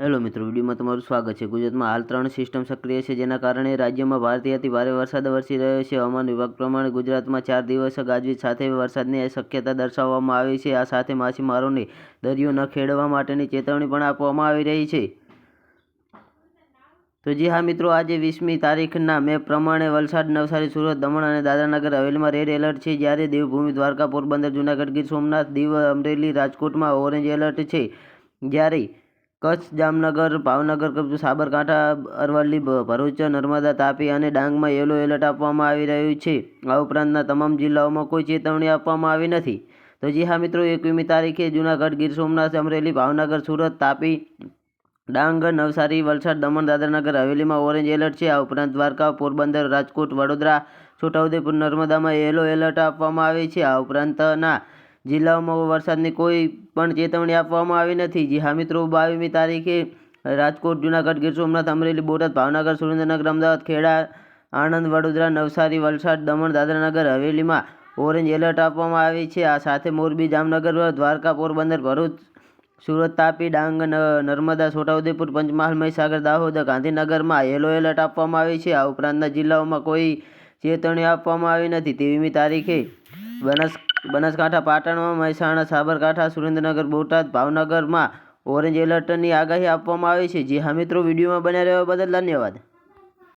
Hello મિત્રો, વિડીયોમાં તમારું સ્વાગત છે. ગુજરાતમાં હાલ ત્રણ સિસ્ટમ સક્રિય છે, જેના કારણે રાજ્યમાં ભારેથી ભારે વરસાદ વરસી રહ્યો છે. હવામાન વિભાગ પ્રમાણે ગુજરાતમાં ચાર દિવસ ગાજવીજ સાથે વરસાદની શક્યતા દર્શાવવામાં આવી છે. આ સાથે માછીમારોને દરિયો ન ખેડવા માટેની ચેતવણી પણ આપવામાં આવી રહી છે. તો જી હા મિત્રો, આજે વીસમી તારીખના મેં પ્રમાણે વલસાડ, નવસારી, સુરત, દમણ અને દાદરાનગર હવેલીમાં રેડ એલર્ટ છે. જ્યારે દેવભૂમિ, દ્વારકા, પોરબંદર, જૂનાગઢ, ગીર સોમનાથ, દીવ, અમરેલી, રાજકોટમાં ઓરેન્જ એલર્ટ છે. જ્યારે કચ્છ, જામનગર, ભાવનગર સાબરકાંઠા, અરવલ્લી ભરૂચ, નર્મદા, તાપી અને ડાંગમાં યલો એલર્ટ આપવામાં આવી રહ્યું છે. આ ઉપરાંતના તમામ જિલ્લાઓમાં કોઈ ચેતવણી આપવામાં આવી નથી. તો જી હા મિત્રો, એકવીમી તારીખે જૂનાગઢ ગીર સોમનાથ, અમરેલી, ભાવનગર, સુરત, તાપી, ડાંગ, નવસારી, વલસાડ, દમણ, દાદરાનગર, હવેલીમાં ઓરેન્જ એલર્ટ છે. આ ઉપરાંત દ્વારકા, પોરબંદર, રાજકોટ, વડોદરા, છોટાઉદેપુર, નર્મદામાં યલો એલર્ટ આપવામાં આવે છે. આ ઉપરાંતના જિલ્લાઓમાં વરસાદની કોઈ પણ ચેતવણી આપવામાં આવી નથી. જે હા મિત્રો બાવીસમી તારીખે રાજકોટ, જૂનાગઢ ગીર સોમનાથ અમરેલી, બોટાદ, ભાવનગર, સુરેન્દ્રનગર, અમદાવાદ, ખેડા, આણંદ, વડોદરા, નવસારી, વલસાડ, દમણ, દાદરાનગર, હવેલીમાં ઓરેન્જ એલર્ટ આપવામાં આવે છે. આ સાથે મોરબી, જામનગર, દ્વારકા, પોરબંદર, ભરૂચ, સુરત, તાપી, ડાંગ નર્મદા, છોટાઉદેપુર, પંચમહાલ, મહીસાગર, દાહોદ, ગાંધીનગરમાં યલો એલર્ટ આપવામાં આવે છે. આ ઉપરાંતના જિલ્લાઓમાં કોઈ ચેતવણી આપવામાં આવી નથી. તેવીમી તારીખે બનાસ બનાસકાંઠા, પાટણમાં મહેસાણા, સાબરકાંઠા, સુરેન્દ્રનગર, બોટાદ, ભાવનગરમાં ઓરેન્જ એલર્ટની આગાહી આપવામાં આવી છે. જી હા મિત્રો, વિડીયોમાં બન્યા રહેવા બદલ ધન્યવાદ.